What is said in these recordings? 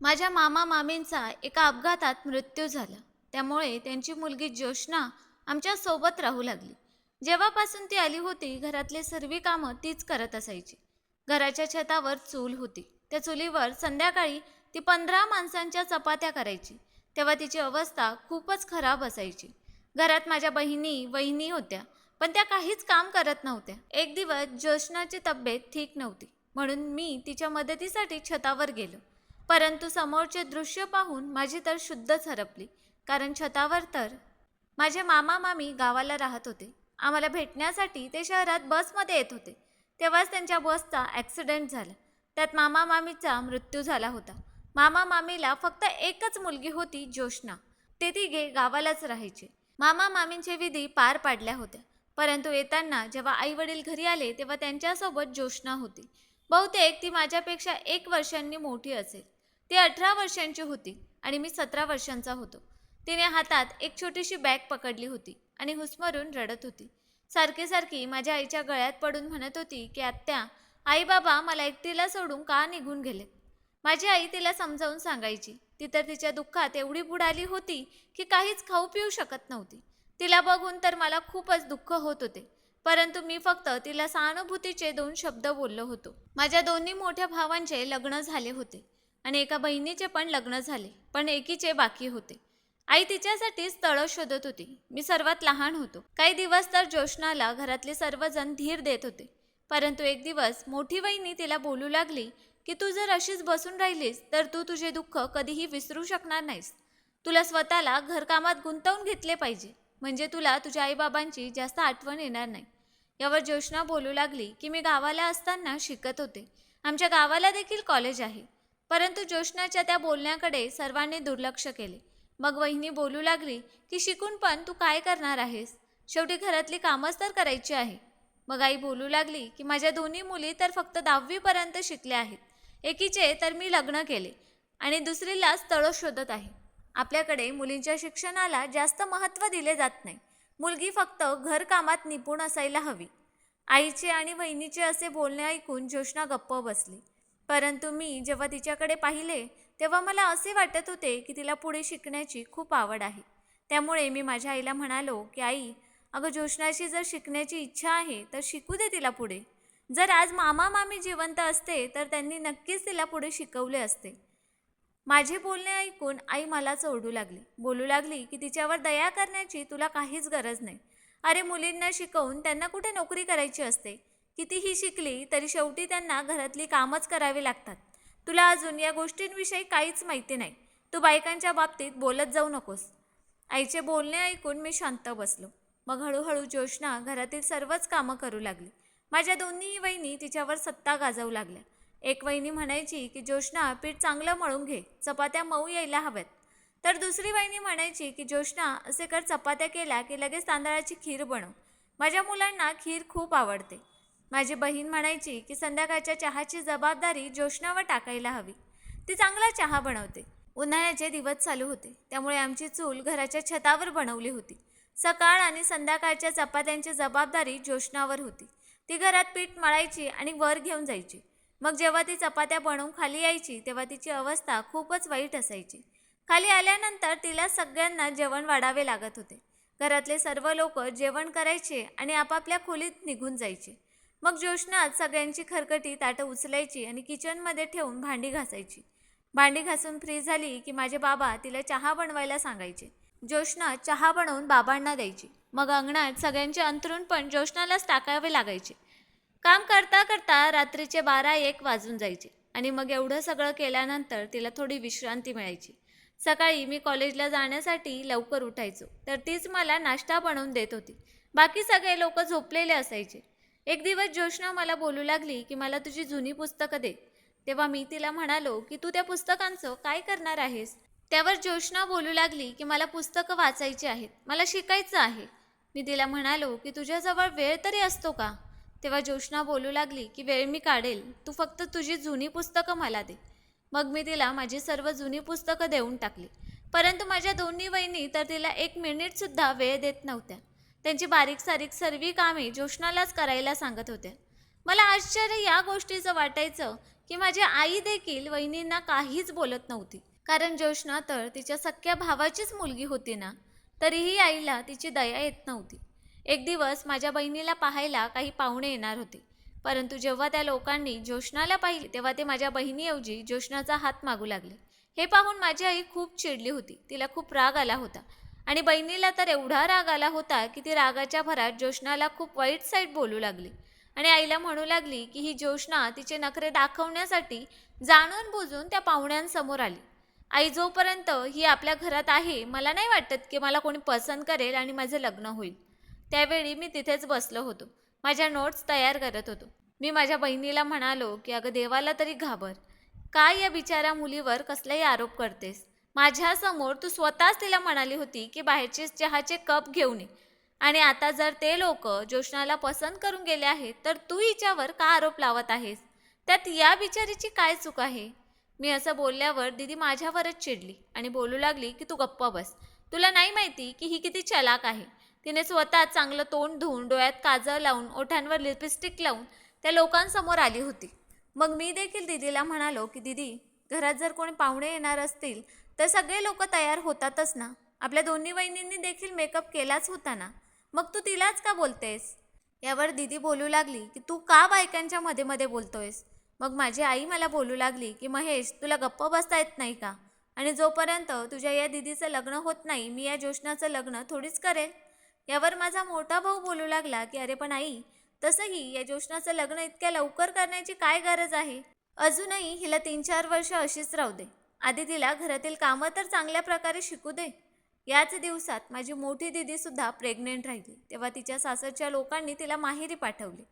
माझ्या मामा मामींचा एका अपघातात मृत्यू झाला. त्यामुळे त्यांची मुलगी ज्योष्णा आमच्यासोबत राहू लागली. जेव्हापासून ती आली होती घरातले सर्व कामं तीच करत असायची. घराच्या छतावर चूल होती. त्या चुलीवर संध्याकाळी ती पंधरा माणसांच्या चपात्या करायची. तेव्हा तिची अवस्था खूपच खराब असायची. घरात माझ्या बहिणी वहिनी होत्या पण त्या काहीच काम करत नव्हत्या. एक दिवस ज्योष्णाची तब्येत ठीक नव्हती म्हणून मी तिच्या मदतीसाठी छतावर गेलो. परंतु समोरचे दृश्य पाहून माझी तर शुद्धच हरपली. कारण छतावर तर माझे मामा मामी गावाला राहत होते. आम्हाला भेटण्यासाठी ते शहरात बसमध्ये येत होते. तेव्हाच त्यांच्या बसचा ॲक्सिडेंट झाला. त्यात मामा मामीचा मृत्यू झाला होता. मामा मामीला फक्त एकच मुलगी होती ज्योष्णा ते तिघे गावालाच राहायचे. मामा मामींचे विधी पार पाडल्या होत्या. परंतु येताना जेव्हा आई वडील घरी आले तेव्हा त्यांच्यासोबत ज्योष्णा होती. बहुतेक ती माझ्यापेक्षा एक वर्षांनी मोठी असेल. ती अठरा वर्षांची होती आणि मी सतरा वर्षांचा होतो. तिने हातात एक छोटीशी बॅग पकडली होती आणि हुसमरून रडत होती. सारखी सारखी माझ्या आईच्या गळ्यात पडून म्हणत होती की आत्या आई बाबा मला एकटीला सोडून का निघून गेलेत? माझी आई तिला समजावून सांगायची. ती तर तिच्या दुःखात एवढी बुडाली होती की काहीच खाऊ पिऊ शकत नव्हती. तिला बघून तर मला खूपच दुःख होत होते. परंतु मी फक्त तिला सहानुभूतीचे दोन शब्द बोललो होतो. माझ्या दोन्ही मोठ्या भावांचे लग्न झाले होते. आणि एका बहिणीचे पण लग्न झाले पण एकीचे बाकी होते. आई तिच्यासाठी तळं शोधत होती. मी सर्वात लहान होतो. काही दिवस तर ज्योष्णाला घरातले सर्वजण धीर देत होते. परंतु एक दिवस मोठी वहिनी तिला बोलू लागली की तू जर अशीच बसून राहिलीस तर तू तुझे दुःख कधीही विसरू शकणार नाहीस. तुला स्वतःला घरकामात गुंतवून घेतले पाहिजे. म्हणजे तुला तुझ्या आईबाबांची जास्त आठवण येणार नाही. यावर ज्योष्णा बोलू लागली की मी गावाला असताना शिकत होते. आमच्या गावाला देखील कॉलेज आहे. परंतु ज्योष्णाच्या त्या बोलण्याकडे सर्वांनी दुर्लक्ष केले. मग वहिनी बोलू लागली की शिकून पण तू काय करणार आहेस? शेवटी घरातली कामच तर करायची आहे. मग आई बोलू लागली की माझ्या दोन्ही मुली तर फक्त दहावीपर्यंत शिकल्या आहेत. एकीचे तर मी लग्न केले आणि दुसरीला स्थळं शोधत आहे. आपल्याकडे मुलींच्या शिक्षणाला जास्त महत्त्व दिले जात नाही. मुलगी फक्त घरकामात निपुण असायला हवी. आईचे आणि वहिनीचे असे बोलणे ऐकून ज्योष्णा गप्प बसली. परंतु मी जेव्हा तिच्याकडे पाहिले तेव्हा मला असे वाटत होते की तिला पुढे शिकण्याची खूप आवड आहे. त्यामुळे मी माझ्या आईला म्हणालो की आई अगं ज्योष्णाची जर शिकण्याची इच्छा आहे तर शिकू दे तिला पुढे. जर आज मामा मामी जिवंत असते तर त्यांनी नक्कीच तिला पुढे शिकवले असते. माझे बोलणे ऐकून आई मलाच ओरडू लागली. बोलू लागली की तिच्यावर दया करण्याची तुला काहीच गरज नाही. अरे मुलींना शिकवून त्यांना कुठे नोकरी करायची असते? कितीही शिकली तरी शेवटी त्यांना घरातली कामच करावी लागतात. तुला अजून या गोष्टींविषयी काहीच माहिती नाही. तू बायकांच्या बाबतीत बोलत जाऊ नकोस. आईचे बोलणे ऐकून मी शांत बसलो. मग हळूहळू ज्योष्णा घरातील सर्वच कामं करू लागली. माझ्या दोन्ही वहिनी तिच्यावर सत्ता गाजवू लागल्या. एक वहिनी म्हणायची की ज्योष्णा पीठ चांगलं मळून घे. चपात्या मऊ यायला हव्यात. तर दुसरी वहिनी म्हणायची की ज्योष्णा असे कर चपात्या केल्या की लगेच तांदळाची खीर बनव. माझ्या मुलांना खीर खूप आवडते. माझी बहीण म्हणायची की संध्याकाळच्या चहाची जबाबदारी ज्योष्णावर टाकायला हवी. ती चांगला चहा बनवते. उन्हाळ्याचे दिवस चालू होते. त्यामुळे आमची चूल घराच्या छतावर बनवली होती. सकाळ आणि संध्याकाळच्या चपात्यांची जबाबदारी ज्योष्णावर होती. ती घरात पीठ मळायची आणि वर घेऊन जायची. मग जेव्हा ती चपात्या बनवून खाली यायची तेव्हा तिची अवस्था खूपच वाईट असायची. खाली आल्यानंतर तिला सगळ्यांना जेवण वाढावे लागत होते. घरातले सर्व लोक जेवण करायचे आणि आपापल्या खोलीत निघून जायचे. मग ज्योष्णात सगळ्यांची खरकटी ताटं उचलायची आणि किचनमध्ये ठेवून भांडी घासायची. भांडी घासून फ्री झाली की माझे बाबा तिला चहा बनवायला सांगायचे. ज्योष्णा चहा बनवून बाबांना द्यायची. मग अंगणात सगळ्यांचे अंथरूण पण ज्योष्णालाच टाकावे लागायचे. काम करता करता रात्रीचे बारा एक वाजून जायचे आणि मग एवढं सगळं केल्यानंतर तिला थोडी विश्रांती मिळायची. सकाळी मी कॉलेजला जाण्यासाठी लवकर उठायचो तर तीच मला नाश्ता बनवून देत होती. बाकी सगळे लोक झोपलेले असायचे. एक दिवस ज्योष्णा मला बोलू लागली की मला तुझी जुनी पुस्तकं दे. तेव्हा मी तिला म्हणालो की तू त्या पुस्तकांचं काय करणार आहेस? त्यावर ज्योष्णा बोलू लागली की मला पुस्तकं वाचायची आहेत. मला शिकायचं आहे. मी तिला म्हणालो की तुझ्याजवळ वेळ तरी असतो का? तेव्हा ज्योष्णा बोलू लागली की वेळ मी काढेल. तू फक्त तुझी जुनी पुस्तकं मला दे. मग मी तिला माझी सर्व जुनी पुस्तकं देऊन टाकली. परंतु माझ्या दोन्ही वहिनी तर तिला एक मिनिटसुद्धा वेळ देत नव्हत्या. त्यांची बारीक सारीक सर्वी कामे ज्योष्णालाच करायला सांगत होत्या मला आश्चर्य या गोष्टीचं वाटायचं की माझी आई देखील वहिनींना काहीच बोलत नव्हती. कारण ज्योष्णा तर तिच्या सख्या भावाचीच मुलगी होती ना तरीही आईला तिची दया येत नव्हती. एक दिवस माझ्या बहिणीला पाहायला काही पाहुणे येणार होते. परंतु जेव्हा त्या लोकांनी ज्योष्णाला पाहिले तेव्हा ते माझ्या बहिणीऐवजी ज्योष्णाचा हात मागू लागले. हे पाहून माझी आई खूप चिडली होती. तिला खूप राग आला होता. आणि बहिणीला तर एवढा राग आला होता की ती रागाच्या भरात ज्योष्णाला खूप वाईट साईट बोलू लागली. आणि आईला म्हणू लागली की ही ज्योष्णा तिचे नखरे दाखवण्यासाठी जाणून बुजून त्या पाहुण्यांसमोर आली. आई जोपर्यंत ही आपल्या घरात आहे मला नाही वाटत की मला कोणी पसंत करेल आणि माझं लग्न होईल. त्यावेळी मी तिथेच बसलो होतो. माझ्या नोट्स तयार करत होतो. मी माझ्या बहिणीला म्हणालो की अगं देवाला तरी घाबर. काय या बिचाऱ्या मुलीवर कसलाही आरोप करतेस? माझ्यासमोर तू स्वतःच तिला म्हणाली होती की बाहेरचे चहाचे कप घेऊन ये. आणि आता जर ते लोक जोशनाला पसंत करून गेले आहेत तर तू हिच्यावर का आरोप लावत आहेस? त्यात या बिचारीची काय चूक आहे? मी असं बोलल्यावर दिदी माझ्यावरच चिडली आणि बोलू लागली की तू गप्पा बस. तुला नाही माहिती की ही किती चलाक आहे. तिने स्वतः चांगलं तोंड धुवून डोळ्यात काजळ लावून ओठांवर लिपस्टिक लावून त्या लोकांसमोर आली होती. मग मी देखील दिदीला म्हणालो की दिदी घरात जर कोणी पाहुणे येणार असतील तर सगळे लोक तयार होतातच ना. आपल्या दोन्ही वहिनींनी देखील मेकअप केलाच होता ना. मग तू तिलाच का बोलतेस? यावर दिदी बोलू लागली की तू का बायकांच्या मध्ये मध्ये बोलतोयस? मग माझी आई मला बोलू लागली की महेश तुला गप्प बसता येत नाही का? आणि जोपर्यंत तुझ्या या दिदीचं लग्न होत नाही मी या जोशनाचं लग्न थोडीच करेल यावर माझा मोठा भाऊ बोलू लागला की अरे पण आई तसंही या जोशनाचं लग्न इतक्या लवकर करण्याची काय गरज आहे? अजूनही हिला तीन चार वर्ष अशीच राहू दे. आधी तिला घरातील कामं तर चांगल्या प्रकारे शिकू दे. याच दिवसात माझी मोठी दिदीसुद्धा प्रेग्नेंट राहिली. तेव्हा तिच्या सासरच्या लोकांनी तिला माहेरी पाठवले.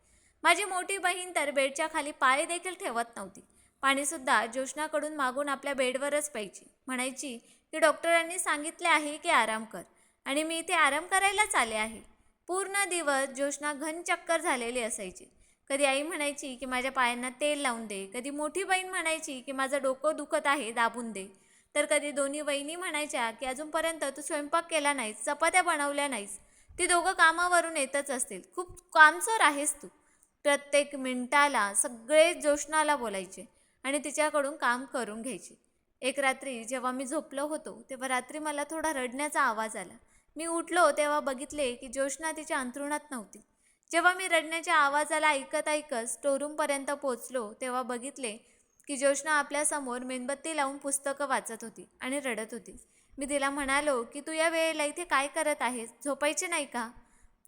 माझी मोठी बहीण तर बेडच्या खाली पाय देखील ठेवत नव्हती. पाणीसुद्धा ज्योष्णाकडून मागून आपल्या बेडवरच प्यायची. म्हणायची की डॉक्टरांनी सांगितले आहे की आराम कर. आणि मी इथे आराम करायलाच आले आहे. पूर्ण दिवस ज्योष्णा घन चक्कर झालेली असायची. कधी आई म्हणायची की माझ्या पायांना तेल लावून दे कधी मोठी बहीण म्हणायची की माझं डोकं दुखत आहे दाबून दे. तर कधी दोन्ही वहिनी म्हणायच्या की अजूनपर्यंत तू स्वयंपाक केला नाहीस चपात्या बनवल्या नाहीस ती दोघं कामावरून येतच असतील. खूप कामचोर आहेस तू. प्रत्येक मिनिटाला सगळे जोशनाला बोलायचे आणि तिच्याकडून काम करून घ्यायचे. एक रात्री जेव्हा मी झोपलो होतो तेव्हा रात्री मला थोडा रडण्याचा आवाज आला. मी उठलो तेव्हा बघितले की जोशना तिच्या अंथरुणात नव्हती. जेव्हा मी रडण्याच्या आवाजाला ऐकत ऐकत स्टोरूमपर्यंत पोचलो तेव्हा बघितले की ज्योष्णा आपल्यासमोर मेणबत्ती लावून पुस्तकं वाचत होती आणि रडत होती. मी तिला म्हणालो की तू या वेळेला इथे काय करत आहेस? झोपायचे नाही का?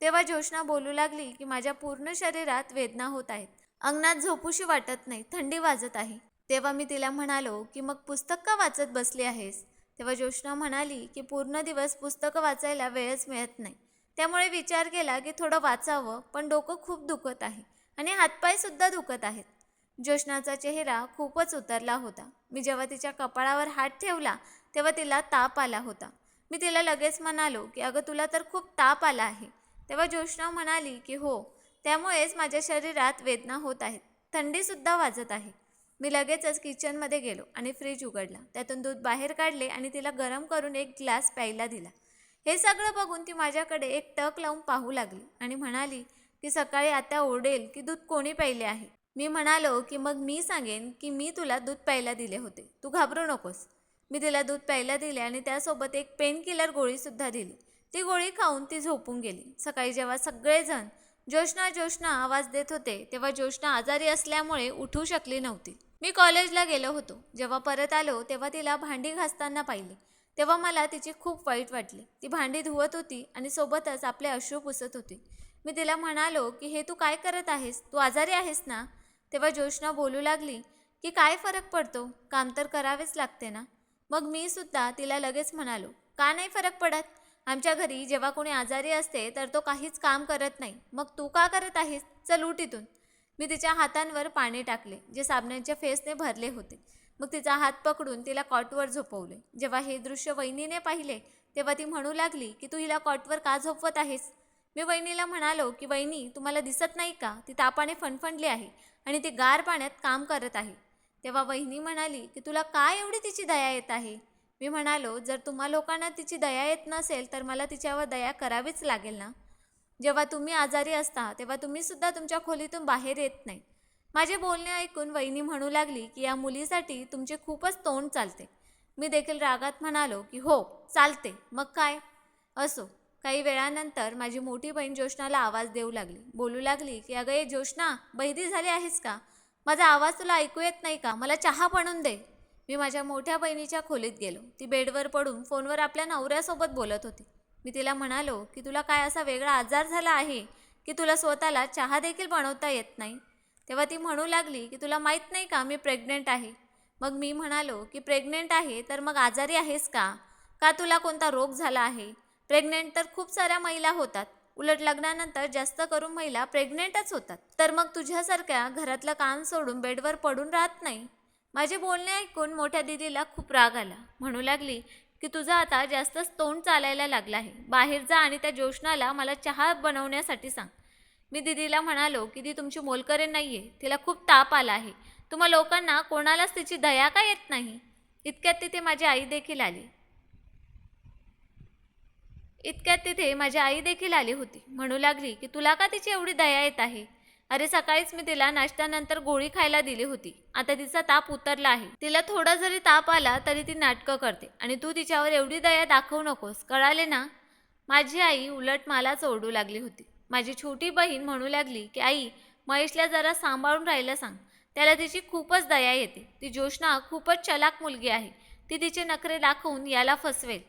तेव्हा ज्योष्णा बोलू लागली की माझ्या पूर्ण शरीरात वेदना होत आहेत. अंगणात झोपूशी वाटत नाही थंडी वाजत आहे. तेव्हा मी तिला म्हणालो की मग पुस्तक का वाचत बसली आहेस? तेव्हा ज्योष्णा म्हणाली की पूर्ण दिवस पुस्तकं वाचायला वेळच मिळत नाही. त्यामुळे विचार केला की थोडं वाचावं पण डोकं खूप दुखत आहे आणि हातपायसुद्धा दुखत आहेत. ज्योष्णाचा चेहरा खूपच उतरला होता. मी जेव्हा तिच्या कपाळावर हात ठेवला तेव्हा तिला ताप आला होता. मी तिला लगेच म्हणालो की अगं तुला तर खूप ताप आला आहे. तेव्हा जोशना म्हणाली की हो त्यामुळेच माझ्या शरीरात वेदना होत आहेत. थंडीसुद्धा वाजत आहे. मी लगेचच किचनमध्ये गेलो आणि फ्रीज उघडला. त्यातून दूध बाहेर काढले आणि तिला गरम करून एक ग्लास प्यायला दिला. हे सगळं बघून ती माझ्याकडे एक टक लावून पाहू लागली आणि म्हणाली की सकाळी आता ओरडेल की दूध कोणी प्यायले आहे? मी म्हणालो की मग मी सांगेन की मी तुला दूध प्यायला दिले होते. तू घाबरू नकोस. मी तिला दूध प्यायला दिले आणि त्यासोबत एक पेन किलर गोळीसुद्धा दिली. ती गोळी खाऊन ती झोपून गेली. सकाळी जेव्हा सगळेजण जोशना जोशना आवाज देत होते तेव्हा जोशना आजारी असल्यामुळे उठू शकली नव्हती. मी कॉलेजला गेलो होतो. जेव्हा परत आलो तेव्हा तिला भांडी घासताना पाहिले. तेव्हा मला तिची खूप वाईट वाटली. ती भांडी धुवत होती आणि सोबतच आपले अश्रू पुसत होती. मी तिला म्हणालो की हे तू काय करत आहेस? तू आजारी आहेस ना? तेव्हा ज्योष्णा बोलू लागली की काय फरक पडतो? काम तर करावेच लागते ना? मग मी सुद्धा तिला लगेच म्हणालो का नाही फरक पडत? आमच्या घरी जेव्हा कोणी आजारी असते तर तो काहीच काम करत नाही. मग तू का करत आहेस? चल उठ इथून. मी तिच्या हातांवर पाणी टाकले जे साबणाच्या फेसने भरले होते. मग तिचा हात पकडून तिला कॉटवर झोपवले. जेव्हा हे दृश्य वहिनीने पाहिले तेव्हा ती म्हणू लागली की तू हिला कॉटवर का झोपवत आहेस? मी वहिनीला म्हणालो की वहिनी तुम्हाला दिसत नाही का? ती तापाने फणफणली आहे आणि ती गार पाण्यात काम करत आहे. तेव्हा वहिनी म्हणाली की तुला काय एवढी तिची दया येत आहे? मी म्हणालो जर तुम्हा लोकांना तिची दया येत नसेल तर मला तिच्यावर दया करावीच लागेल ना? जेव्हा तुम्ही आजारी असता तेव्हा तुम्ही सुद्धा तुमच्या खोलीतून बाहेर येत नाही. माझे बोलणे ऐकून वहिनी म्हणू लागली की या मुलीसाठी तुमचे खूपच तोंड चालते. मी देखील रागात म्हणालो की हो चालते. मग काय? असो काही वेळानंतर माझी मोठी बहीण ज्योष्णाला आवाज देऊ लागली. बोलू लागली की अगं ये ज्योष्णा बहिरी झाली आहेस का? माझा आवाज तुला ऐकू येत नाही का? मला चहा बनवून दे. मी माझ्या मोठ्या बहिणीच्या खोलीत गेलो. ती बेडवर पडून फोनवर आपल्या नवऱ्यासोबत बोलत होती. मी तिला म्हणालो की तुला काय असा वेगळा आजार झाला आहे की तुला स्वतःला चहा देखील बनवता येत नाही? तेव्हा ती म्हणू लागली की तुला माहीत नाही का मी प्रेग्नेंट आहे. मग मी म्हणालो की प्रेग्नेंट आहे तर मग आजारी आहेस का? का तुला कोणता रोग झाला आहे? प्रेग्नेंट तर खूप साऱ्या महिला होतात. उलट लग्नानंतर जास्त करून महिला प्रेग्नेंटच होतात. तर मग तुझ्यासारख्या घरातलं काम सोडून बेडवर पडून राहत नाही? माझे बोलणे ऐकून मोठ्या दिदीला खूप राग आला. म्हणू लागली की तुझं आता जास्तच तोंड चालायला लागलं आहे. बाहेर जा आणि त्या जोशनाला मला चहा बनवण्यासाठी सांग. मी दिदीला म्हणालो की ती तुमची मोलकरे नाही आहे तिला खूप ताप आला आहे. तुम्हा लोकांना कोणालाच तिची दया का येत नाही? इतक्यात तिथे माझी आई देखील आली. इतक्यात तिथे माझी आई देखील आली होती. म्हणू लागली की तुला का तिची एवढी दया येत आहे? अरे सकाळीच मी तिला नाश्त्यानंतर गोळी खायला दिली होती. आता तिचा ताप उतरला आहे. तिला थोडा जरी ताप आला तरी ती नाटकं करते. आणि तू तिच्यावर एवढी दया दाखवू नकोस. कळाले ना? माझी आई उलट मलाच ओरडू लागली होती. माझी छोटी बहीण म्हणू लागली की आई महेशला जरा सांभाळून राहायला सांग. त्याला तिची खूपच दया येते. ती ज्योष्णा खूपच चलाक मुलगी आहे. ती तिचे नखरे दाखवून याला फसवेल.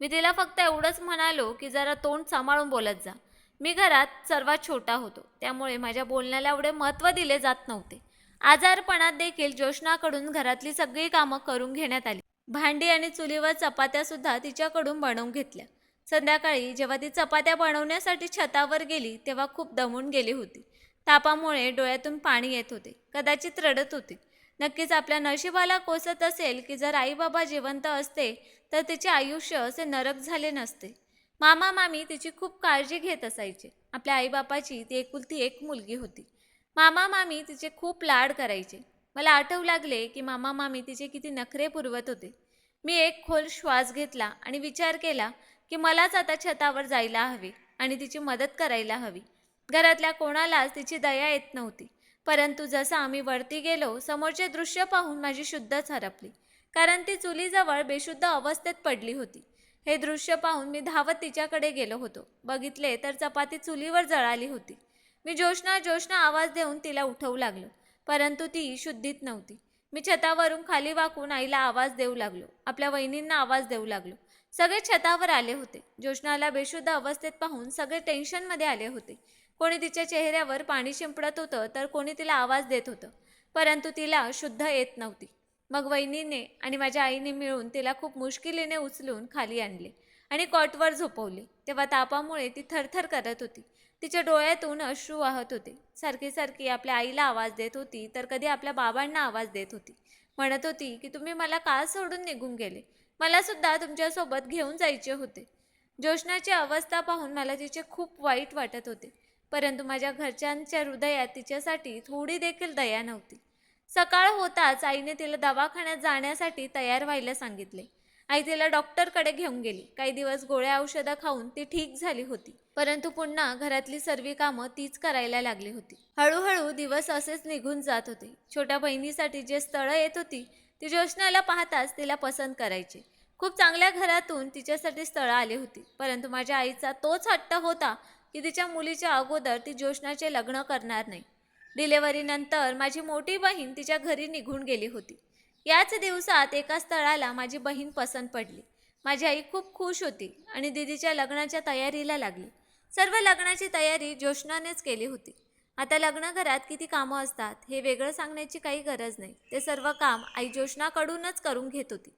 मी तिला फक्त एवढंच म्हणालो की जरा तोंड सांभाळून बोलत जा. मी घरात सर्वात छोटा होतो. त्यामुळे माझ्या बोलण्याला एवढे महत्त्व दिले जात नव्हते. आजारपणात देखील ज्योष्णाकडून घरातली सगळी कामं करून घेण्यात आली. भांडी आणि चुलीवर चपात्यासुद्धा तिच्याकडून बनवून घेतल्या. संध्याकाळी जेव्हा ती चपात्या बनवण्यासाठी छतावर गेली तेव्हा खूप दमून गेली होती. तापामुळे डोळ्यातून पाणी येत होते. कदाचित रडत होती. नक्कीच आपल्या नशिबाला कोसत असेल की जर आईबाबा जिवंत असते तर तिचे आयुष्य असे नरक झाले नसते. मामा मामी तिची खूप काळजी घेत असायचे. आपल्या आईबापाची ती एकुलती एक मुलगी होती. मामा मामी तिचे खूप लाड करायचे. मला आठवू लागले की मामा मामी तिचे किती नखरे पुरवत होते. मी एक खोल श्वास घेतला आणि विचार केला की मलाच आता छतावर जायला हवे आणि तिची मदत करायला हवी. घरातल्या कोणालाच तिची दया येत नव्हती. परंतु जसं आम्ही वरती गेलो समोरचे दृश्य पाहून माझी शुद्धच हरपली. कारण ती चुलीजवळ बेशुद्ध अवस्थेत पडली होती. हे दृश्य पाहून मी धावत तिच्याकडे गेलो होतो. बघितले तर चपाती चुलीवर जळाली होती. मी जोशना जोशना आवाज देऊन तिला उठवू लागलो. परंतु ती शुद्धीत नव्हती. मी छतावरून खाली वाकून आईला आवाज देऊ लागलो. आपल्या वहिनींना आवाज देऊ लागलो. सगळे छतावर आले होते. ज्योष्णाला बेशुद्ध अवस्थेत पाहून सगळे टेन्शनमध्ये आले होते. कोणी तिच्या चेहऱ्यावर पाणी शिंपडत होतं तर कोणी तिला आवाज देत होतं. परंतु तिला शुद्ध येत नव्हती. मग वहिनीने आणि माझ्या आईने मिळून तिला खूप मुश्किलीने उचलून खाली आणले आणि कॉटवर झोपवले. तेव्हा तापामुळे ती थरथर करत होती. तिच्या डोळ्यातून अश्रू वाहत होते. सारखी सारखी आपल्या आईला आवाज देत होती तर कधी आपल्या बाबांना आवाज देत होती. म्हणत होती की तुम्ही मला का सोडून निघून गेले? मला सुद्धा तुमच्यासोबत घेऊन जायचे होते. जोशनाची अवस्था पाहून मला तिचे खूप वाईट वाटत होते. परंतु माझ्या घरच्यांच्या हृदयात तिच्यासाठी थोडी देखील दया नव्हती. सकाळ होताच आईने तिला दवाखान्यात जाण्यासाठी तयार व्हायला सांगितले. आई तिला डॉक्टरकडे घेऊन गेली. काही दिवस गोळ्या औषधं खाऊन ती ठीक झाली होती. परंतु पुन्हा घरातली सर्व कामं तीच करायला लागली होती. हळूहळू दिवस असेच निघून जात होते. छोट्या बहिणीसाठी जे स्थळं येत होती ती जोशनाला पाहताच तिला पसंत करायची. खूप चांगल्या घरातून तिच्यासाठी स्थळं आली होती परंतु माझ्या आईचा तोच हट्ट होता की तिच्या मुलीच्या अगोदर ती ज्योष्णाचे लग्न करणार नाही. डिलेवरीनंतर माझी मोठी बहीण तिच्या घरी निघून गेली होती. याच दिवसात एका स्थळाला माझी बहीण पसंत पडली. माझी आई खूप खुश होती आणि दिदीच्या लग्नाच्या तयारीला लागली. सर्व लग्नाची तयारी जोशनानेच केली होती. आता लग्नघरात किती कामं असतात हे वेगळं सांगण्याची काही गरज नाही. ते सर्व काम आई ज्योष्णाकडूनच करून घेत होती.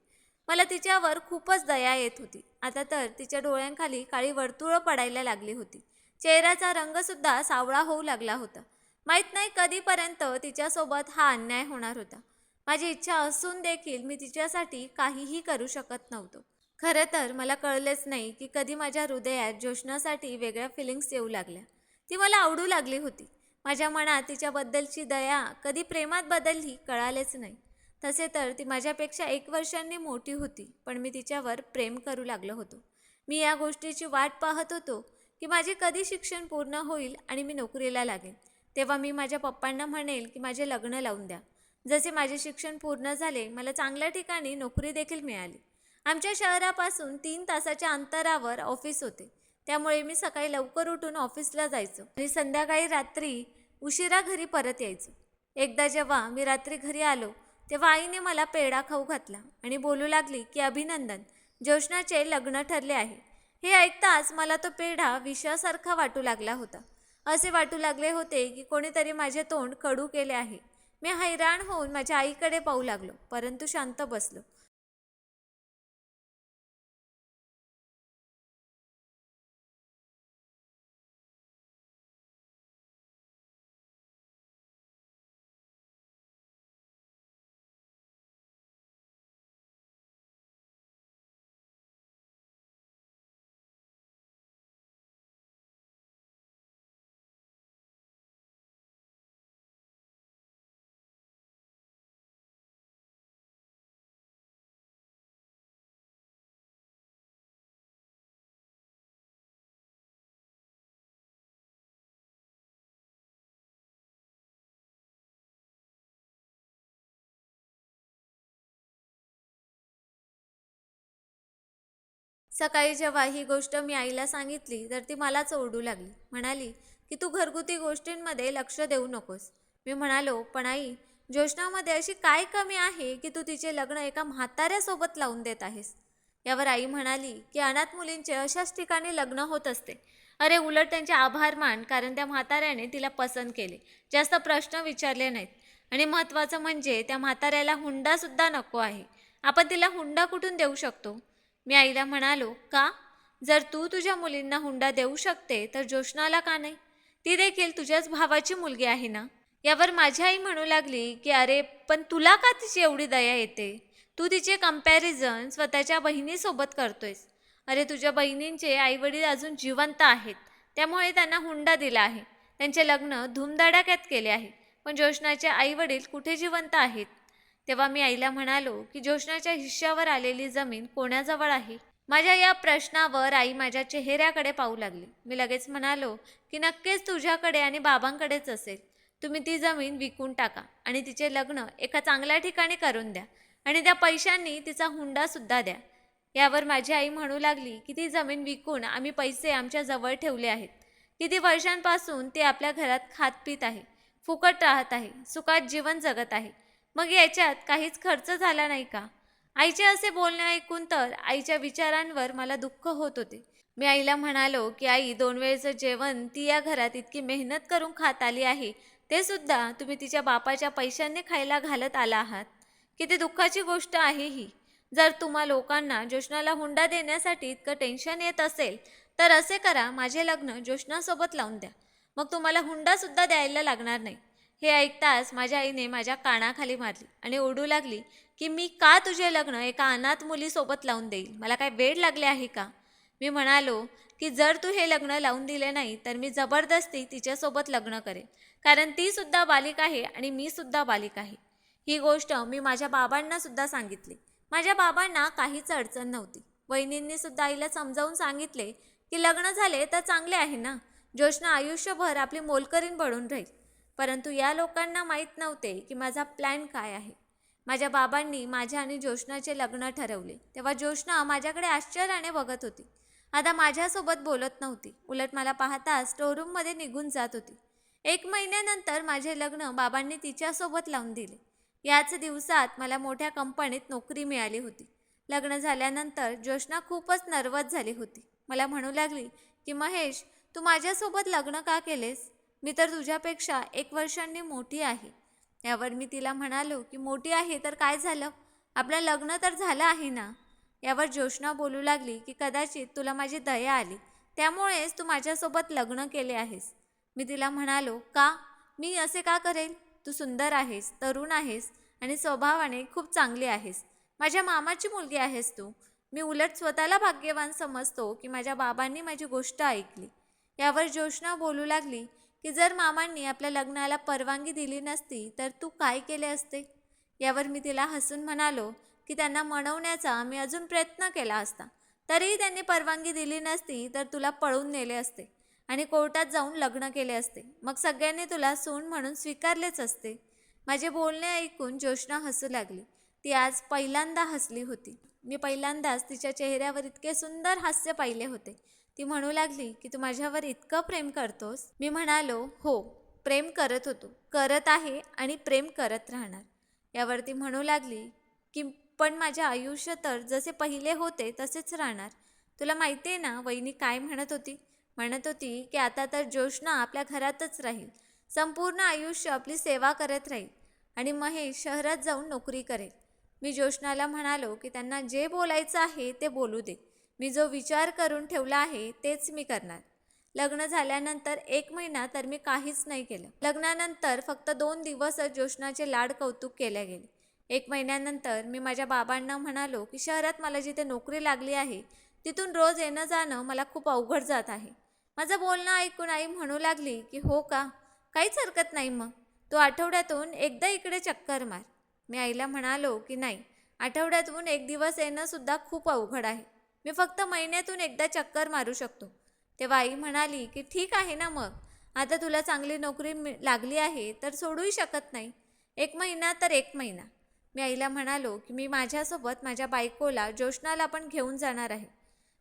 मला तिच्यावर खूपच दया येत होती. आता तर तिच्या डोळ्यांखाली काळी वर्तुळं पडायला लागली होती. चेहऱ्याचा रंगसुद्धा सावळा होऊ लागला होता. माहीत नाही कधीपर्यंत तिच्यासोबत हा अन्याय होणार होता. माझी इच्छा असून देखील मी तिच्यासाठी काहीही करू शकत नव्हतो. खरं तर मला कळलेच नाही की कधी माझ्या हृदयात ज्योष्णासाठी वेगळ्या फिलिंग्स येऊ लागल्या. ती मला आवडू लागली होती. माझ्या मनात तिच्याबद्दलची दया कधी प्रेमात बदलली कळालेच नाही. तसे तर ती माझ्यापेक्षा एक वर्षांनी मोठी होती पण मी तिच्यावर प्रेम करू लागलो होतो. मी या गोष्टीची वाट पाहत होतो की माझे कधी शिक्षण पूर्ण होईल आणि मी नोकरीला लागेन. तेव्हा मी माझ्या पप्पांना म्हणेल की माझे लग्न लावून द्या. जसे माझे शिक्षण पूर्ण झाले मला चांगल्या ठिकाणी नोकरी देखील मिळाली. आमच्या शहरापासून तीन तासाच्या अंतरावर ऑफिस होते. त्यामुळे मी सकाळी लवकर उठून ऑफिसला जायचो आणि संध्याकाळी रात्री उशिरा घरी परत यायचो. एकदा जेव्हा मी रात्री घरी आलो तेव्हा आईने मला पेढा खाऊ घातला आणि बोलू लागली की अभिनंदन ज्योष्णाचे लग्न ठरले आहे. हे ऐकताच मला तो पेढा विषासारखा वाटू लागला होता. असे वाटू लागले होते की कोणीतरी माझे तोंड कडू केले आहे. मी हैराण होऊन माझ्या आईकडे पाहू लागलो परंतु शांत बसलो. सकाळी जेव्हा ही गोष्ट मी आईला सांगितली तर ती मलाच ओरडू लागली. म्हणाली की तू घरगुती गोष्टींमध्ये लक्ष देऊ नकोस. मी म्हणालो पण आई ज्योष्णामध्ये अशी काय कमी आहे की तू तिचे लग्न एका म्हाताऱ्यासोबत लावून देत आहेस? यावर आई म्हणाली की अनाथ मुलींचे अशाच ठिकाणी लग्न होत असते. अरे उलट त्यांचे आभार मान कारण त्या म्हाताऱ्याने तिला पसंत केले. जास्त प्रश्न विचारले नाहीत. आणि महत्त्वाचं म्हणजे त्या म्हाताऱ्याला हुंडासुद्धा नको आहे. आपण तिला हुंडा कुठून देऊ शकतो? मी आईला म्हणालो का? जर तू तुझ्या मुलींना हुंडा देऊ शकते तर जोशनाला का नाही? ती देखील तुझ्याच भावाची मुलगी आहे ना? यावर माझी आई म्हणू लागली की अरे पण तुला का तिची एवढी दया येते? तू तिचे कंपॅरिझन स्वतःच्या बहिणीसोबत करतोयस. अरे तुझ्या बहिणींचे आईवडील अजून जिवंत आहेत. त्यामुळे त्यांना हुंडा दिला आहे. त्यांचे लग्न धूमधडाक्यात केले आहे. पण जोशनाचे आईवडील कुठे जिवंत आहेत? तेव्हा मी आईला म्हणालो की जोशनाच्या हिश्श्यावर आलेली जमीन कोणाजवळ आहे? माझ्या या प्रश्नावर आई माझ्या चेहऱ्याकडे पाहू लागली. मी लगेच म्हणालो की नक्कीच तुझ्याकडे आणि बाबांकडेच असेल. तुम्ही ती जमीन विकून टाका आणि तिचे लग्न एका चांगल्या ठिकाणी करून द्या आणि त्या पैशांनी तिचा हुंडासुद्धा द्या. यावर माझी आई म्हणू लागली की ती जमीन विकून आम्ही पैसे आमच्या जवळ ठेवले आहेत. किती वर्षांपासून ते आपल्या घरात खात पित आहे फुकट राहत आहे सुखात जीवन जगत आहे. मग याच्यात काहीच खर्च झाला नाही का? आईचे असे बोलणे ऐकून तर आईच्या विचारांवर मला दुःख होत होते. मी आईला म्हणालो की आई दोन वेळेचं जेवण ती या घरात इतकी मेहनत करून खात आली आहे. ते सुद्धा तुम्ही तिच्या बापाच्या पैशांनी खायला घालत आला आहात. किती दुःखाची गोष्ट आहे ही. जर तुम्हा लोकांना जोशनाला हुंडा देण्यासाठी इतकं टेन्शन येत असेल तर असे करा माझे लग्न जोशनासोबत लावून द्या. मग तुम्हाला हुंडासुद्धा द्यायला लागणार नाही. हे ऐकताच माझ्या आईने माझ्या कानाखाली मारली आणि ओढू लागली की मी का तुझे लग्न एका अनाथ मुलीसोबत लावून देईल? मला काय वेळ लागले आहे का? मी म्हणालो की जर तू हे लग्न लावून दिले नाही तर मी जबरदस्ती तिच्यासोबत लग्न करेन. कारण ती सुद्धा बालिक आहे आणि मी सुद्धा बालिक आहे. ही गोष्ट मी माझ्या बाबांना सुद्धा सांगितली. माझ्या बाबांना काहीच अडचण नव्हती. वहिनींनी सुद्धा आईला समजावून सांगितले की लग्न झाले तर चांगले आहे ना? ज्योष्णा आयुष्यभर आपली मोलकरीण बनून राहील. परंतु या लोकांना माहीत नव्हते की माझा प्लॅन काय आहे. माझ्या बाबांनी माझ्या आणि जोशनाचे लग्न ठरवले. तेव्हा जोशना माझ्याकडे आश्चर्याने बघत होती. आता माझ्यासोबत बोलत नव्हती. उलट मला पाहता स्टोरूममध्ये निघून जात होती. एक महिन्यानंतर माझे लग्न बाबांनी तिच्यासोबत लावून दिले. याच दिवसात मला मोठ्या कंपनीत नोकरी मिळाली होती. लग्न झाल्यानंतर जोशना खूपच नर्वस झाली होती. मला म्हणू लागली की महेश तू माझ्यासोबत लग्न का केलेस? मी तर तुझ्यापेक्षा एक वर्षांनी मोठी आहे. यावर मी तिला म्हणालो की मोठी आहे तर काय झालं? आपलं लग्न तर झालं आहे ना? यावर ज्योष्णा बोलू लागली की कदाचित तुला माझी दया आली. त्यामुळेच तू माझ्यासोबत लग्न केले आहेस. मी तिला म्हणालो का? मी असे का करेल? तू सुंदर आहेस तरुण आहेस आणि स्वभावाने खूप चांगली आहेस. माझ्या मामाची मुलगी आहेस तू. मी उलट स्वतःला भाग्यवान समजतो की माझ्या बाबांनी माझी गोष्ट ऐकली. यावर ज्योष्णा बोलू लागली की जर मामांनी आपल्या लग्नाला परवानगी दिली नसती तर तू काय केले असते? यावर मी तिला हसून म्हणालो की त्यांना मनवण्याचा मी अजून प्रयत्न केला असता. तरीही त्यांनी परवानगी दिली नसती तर तुला पळून नेले असते आणि कोर्टात जाऊन लग्न केले असते. मग सगळ्यांनी तुला सून म्हणून स्वीकारलेच असते. माझे बोलणे ऐकून ज्योष्ना हसू लागली. ती आज पहिल्यांदा हसली होती. मी पहिल्यांदाच तिच्या चेहऱ्यावर इतके सुंदर हास्य पाहिले होते. ती म्हणू लागली की तू माझ्यावर इतकं प्रेम करतोस. मी म्हणालो हो प्रेम करत होतो. करत आहे आणि प्रेम करत राहणार. यावर ती म्हणू लागली की पण माझे आयुष्य तर जसे पहिले होते तसेच राहणार. तुला माहिती आहे ना वहिनी काय म्हणत होती? म्हणत होती की आता तर ज्योष्णा आपल्या घरातच राहील. संपूर्ण आयुष्य आपली सेवा करत राहील आणि महेश शहरात जाऊन नोकरी करेल. मी ज्योष्णाला म्हणालो की त्यांना जे बोलायचं आहे ते बोलू दे. मी जो विचार करून ठेवला आहे तेच मी करणार. लग्न झाल्यानंतर एक महिना तर मी काहीच नाही केलं. लग्नानंतर फक्त दोन दिवसच जोशनाचे लाड कौतुक केले गेले. एक महिन्यानंतर मी माझ्या बाबांना म्हणालो की शहरात मला जिथे नोकरी लागली आहे तिथून रोज येणं जाणं मला खूप अवघड जात आहे. माझं बोलणं ऐकून आई म्हणू लागली की हो का? काहीच हरकत नाही मग. तू आठवड्यातून एकदा इकडे चक्कर मार. मी आईला म्हणालो की नाही. आठवड्यातून एक दिवस येणंसुद्धा खूप अवघड आहे. मी फक्त महिन्यातून एकदा चक्कर मारू शकतो. तेव्हा आई म्हणाली की ठीक आहे ना मग. आता तुला चांगली नोकरी मि- लागली आहे तर सोडूही शकत नाही. एक महिना तर एक महिना. मी आईला म्हणालो की मी माझ्यासोबत माझ्या बायकोला जोशनाला पण घेऊन जाणार आहे.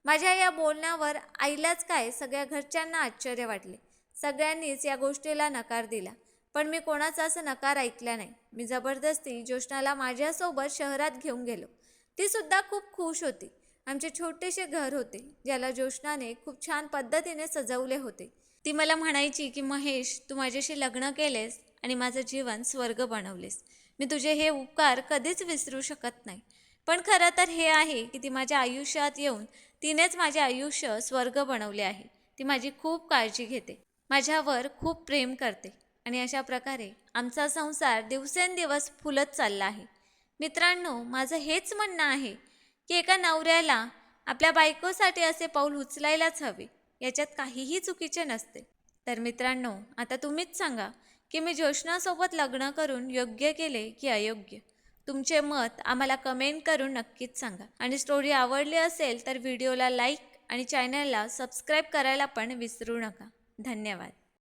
माझ्या या बोलण्यावर आईलाच काय सगळ्या घरच्यांना आश्चर्य वाटले. सगळ्यांनीच या गोष्टीला नकार दिला. पण मी कोणाचा असं नकार ऐकला नाही. मी जबरदस्ती जोशनाला माझ्यासोबत शहरात घेऊन गेलो. ती सुद्धा खूप खुश होती. आमचे छोटेसे घर होते ज्याला जोशनाने खूप छान पद्धतीने सजवले होते. ती मला म्हणायची की महेश तू माझ्याशी लग्न केलेस आणि माझं जीवन स्वर्ग बनवलेस. मी तुझे हे उपकार कधीच विसरू शकत नाही. पण खरं तर हे आहे की ती माझ्या आयुष्यात येऊन तिनेच माझे आयुष्य स्वर्ग बनवले आहे. ती माझी खूप काळजी घेते. माझ्यावर खूप प्रेम करते. आणि अशा प्रकारे आमचा संसार दिवसेंदिवस फुलत चालला आहे. मित्रांनो माझं हेच म्हणणं आहे की एका नवऱ्याला आपल्या बायकोसाठी असे पाऊल उचलायलाच हवे. याच्यात काहीही चुकीचे नसते. तर मित्रांनो आता तुम्हीच सांगा की मी ज्योष्णासोबत लग्न करून योग्य केले की अयोग्य? तुमचे मत आम्हाला कमेंट करून नक्कीच सांगा. आणि स्टोरी आवडली असेल तर व्हिडिओला लाईक आणि चॅनलला सबस्क्राईब करायला पण विसरू नका. धन्यवाद.